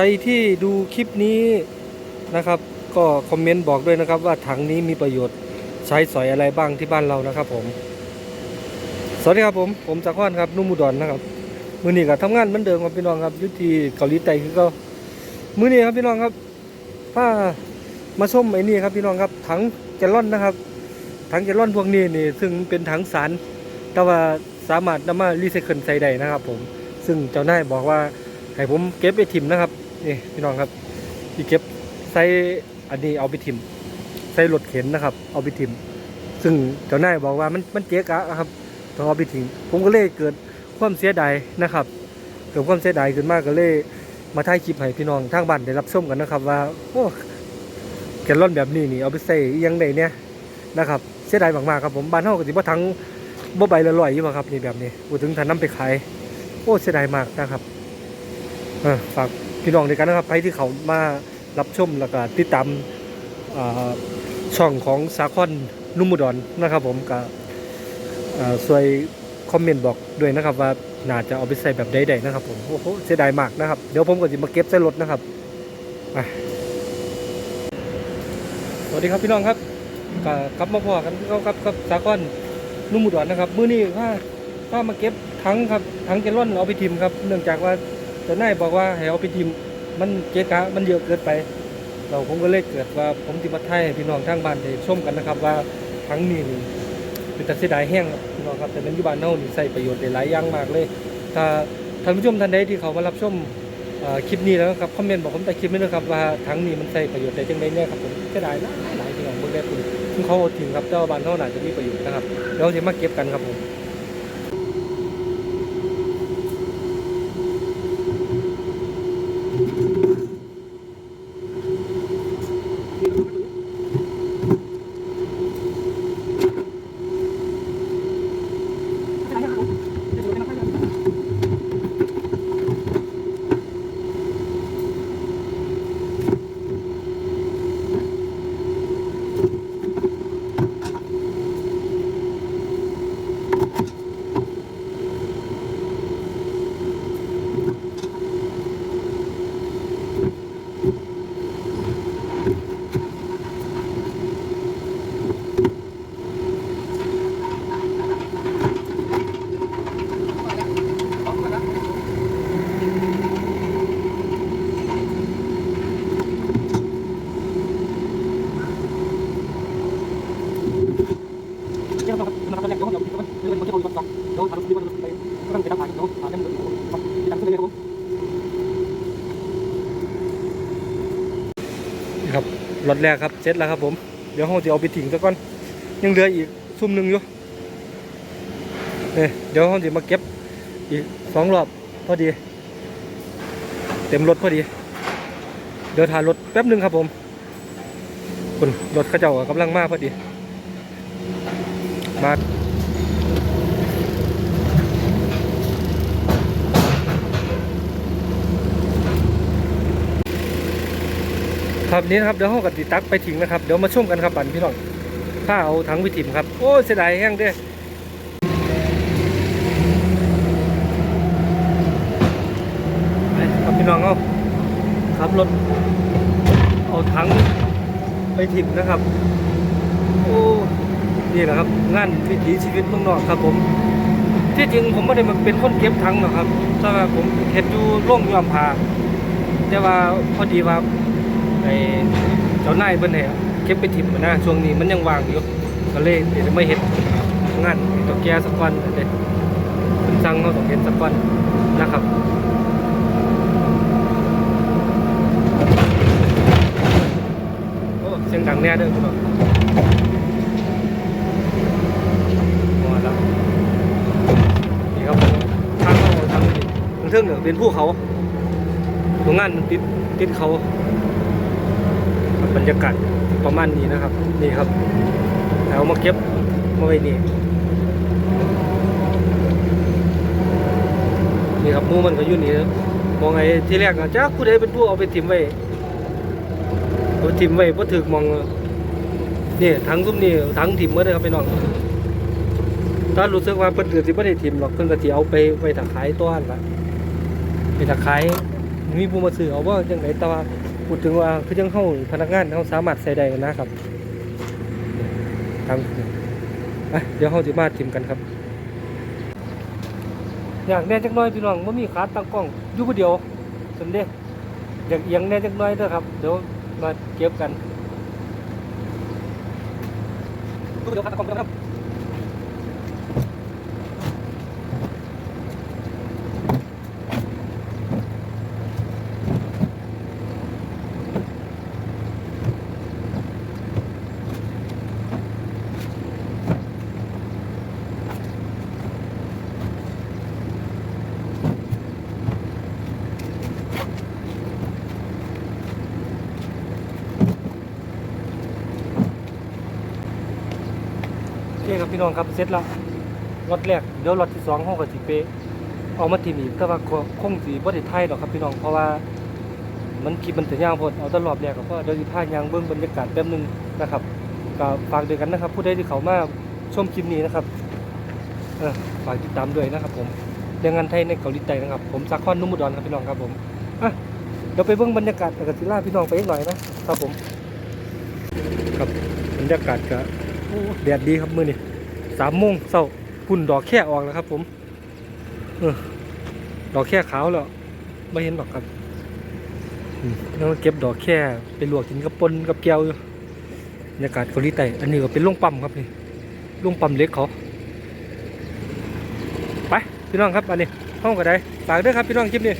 รที่ดูคลิปนี้นะครับ ก็คอมเมนต์บอกด้วยนะครับ ว่าถังนี้มีประโยชน์ใช้สอยอะไรบ้างที่บ้านเรานะครับ ผม สวัสดีครับผม ผมจักรวาลครับนุ่มอุดรนนะครับมือนี้ก็ทำงานเหมือนเดิมครับพี่น้องครับยุทธีเกาหลีใต้คือก็มือนี้ครับพี่น้องครับถ้ามาชมไอ้นี่ครับพี่น้องครับถังแกลลอนนะครับถังแกลลอนพวกนี้นี่ ซึ่งเป็นถังสาร แต่ว่าสามารถนำมารีไซเคิลใส่ได้นะครับ ผม ซึ่งเจ้านายบอกว่าให้ผมเก็บไปถิ่มนะครับ นี่พี่น้องครับที่เก็บใส่อันนี้เอาไปถิ่มใส่รถเข็นนะครับ เอาไปถิ่มซึ่งเจ้านายบอกว่ามันมันเจ๊กะครับต้องเอาไปทิ้งผมก็เลยเกิดความเสียดายนะครับ เกิดความเสียดายขึ้นมากก็เลยมาถ่ายคลิปให้พี่น้องทางบ้านได้รับชมกันนะครับ ว่าโอ้แกลลอนแบบนี้นี่เอาไปใส่อิหยังไงเนี่ยนะครับเสียดายมากๆครับผมบ้านเฮาก็สิบ่ทั้งบ่ใบละร้อยอยู่บ่ครับนี่แบบนี้พูดถึงถ้านำไปขายโอ้เสียดายมากนะครับฝาก พี่น้องด้วยกันนะครับใครที่เขามารับชมแล้วก็ติดตามช่องของสาคอนนุ่มอุดรนนะครับผมก็ช่วยคอมเมนต์บอกด้วยนะครับว่าน่าจะเอาไปใส่แบบใดๆนะครับผมโอ้โหเสียดายมากนะครับ เดี๋ยวผมก็จะมาเก็บใส่รถนะครับสวัสดีครับพี่น้องครับก็กลับมาพอกันเขาครับกับสาคอนนุ่มอุดรนนะครับมื้อนี้ว่าถ้ามาเก็บถังครับถังแกลลอนเอาไปทิมครับ เนื่องจากว่า เจ้านายบอกว่าให้เอาไปทิมมันเจ๊กะมันเยอะเกินไป เราผมก็เลยเกิดว่าผมติมาไทยพี่น้องทางบ้านได้ชมกันนะครับว่าถังนี้นี่เป็นตัดเสียดายแห้งพี่น้องครับแต่เป็นอยุบานเน่านี่ใส่ประโยชน์ได้หลายอย่างมากเลยถ้าท่านผู้ชมท่านใดที่เขามารับชมคลิปนี้แล้วครับคอมเมนต์บอกผมแต่คลิปนี้นะครับว่าถังนี้มันใส่ประโยชน์ได้จังไดเนี่ยครับผมเสียดายหลายหลายพี่น้องเบิ่งได้คุณซึ่งเขาอาทิ้งครับแต่ว่าบ้านเท่าน่าจะมีประโยชน์นะครับเดี๋ยวเราจะมาเก็บกันครับผม นี่ครับรถแรกครับเสร็จแล้วครับผม เดี๋ยวเราจะเอาไปทิ้งซะก่อน ยังเหลืออีกซุ่มหนึ่งอยู่เนี่ยเดี๋ยวเราจะมาเก็บอีกสองรอบพอดี เต็มรถพอดี เดี๋ยวถ่ายรถแป๊บหนึ่งครับผมคุณรถเขาเจ้ากำลังมาพอดี มา ครับนี้นะครับเดี๋ยวห้องกับติตักไปทิ้งนะครับเดี๋ยวมาชมกันครับบันพี่น้องถ้าเอาถังไปถิ่มครับโอ้เสียดายแห้งเด้อปครับพี่น้องเอาขับรถเอาถังไปถิ่มนะครับ โอ้นี่แหละครับงานวิถีชีวิตเมืองนอกครับผมที่จริงผมไม่ได้มาเป็นคนเก็บถังหรอกครับแต่ว่าผมเห็นอยู่ร่องยอมพาแต่ว่าพอดีว่า ไอ้เจ้านายเพิ่นให้เก็บไปถิ่มมานะช่วงนี้มันยังว่างอยู่ก็เลยเดี๋ยวไม่เฮ็ดงานตัวแกสักวันเด้เพิ่นสั่งเราต้องเฮ็ดสักวันนะครับโอ้เสียงดังแน่เด้อพี่น้องมาแล้วนี่ครับผมทางเขาทางนี้ทางเทิงเนี่ยเป็นภูเขาโรงงานมันติดติดเขา บรรยากาศประมาณนี้นะครับ นี่ครับเอามาเก็บมาไว้นี่นี่ครับมูมันก็อยู่นี่มองไงที่แรกอะจ้าผู้ใดเป็นผู้เอาไปถิ่มไว้เอาไปถิ่มไว้เพราะถึกมองนี่ถังซุ้มนี่ถังถิ่มเมื่อได้ครับพี่น้องถ้ารู้สึกว่าเพิ่นเกิดสิบ่ได้ถิ่มหรอกเพิ่นก็สิเอาไปไว้ถ้าขายตัวนั่นล่ะไปถ้าขายมีผู้มาซื้อเอาว่าจังไดแต่ว่า พูดถึงว่าคือจังเฮาพนักงานเฮาสามารถใส่ได้นะครับทางอะเดี๋ยวเฮาสิมาทิมกันครับ อยากแน่จักน้อยพี่น้องบ่มีขาตั้งกล้องอยู่ผู้เดียวซั่นเด้อยากเอียงแน่จักน้อยเด้อครับ เดี๋ยวมาเก็บกันอยู่ผู้เดียวขาตั้งกล้องครับ พี่น้องครับเสร็จแล้วรถแรกเดี๋ยวรถที่สองห้องกับสิเปเอามาทีมอีกแต่ว่าคงสีบ่ได้ไทยหรอกครับพี่น้องเพราะว่ามันคลิปมันถึงยาวพอดเอาตรอบแรกก็เพราะเดี๋ยวสิพายางเบื้องบรรยากาศแป๊บหนึงนะครับก็ฝากด้วยกันนะครับ ผู้ใดที่เขามาชมคลิปนี้นะครับฝากติดตามด้วยนะครับ ผมแรงงานไทยในเกาหลีใต้นะครับ ผมซักคอนนุ่มอุดรครับพี่น้องครับผมอะเดี๋ยวไปเบื้องบรรยากาศกับศิลาพี่น้องไปอีกหน่อยนะครับผม ครับบรรยากาศก็แดดดีครับมื้อนี้ สามโมงเช้าพุ่นดอกแค่ออกแล้วครับ ผมเออดอกแค่ขาวแล้วไม่เห็นดอกครับอืมแล้วเก็บดอกแค่ไปลวกกินกับปนกับแก้วอยู่บรรยากาศเกาหลีใต้อันนี้ก็เป็นโรงปั๊มครับนี่โรงปั๊มเล็กเขาไปพี่น้องครับอันนี้ห้องก็ได้ฝากด้วยครับพี่น้องคลิปนี้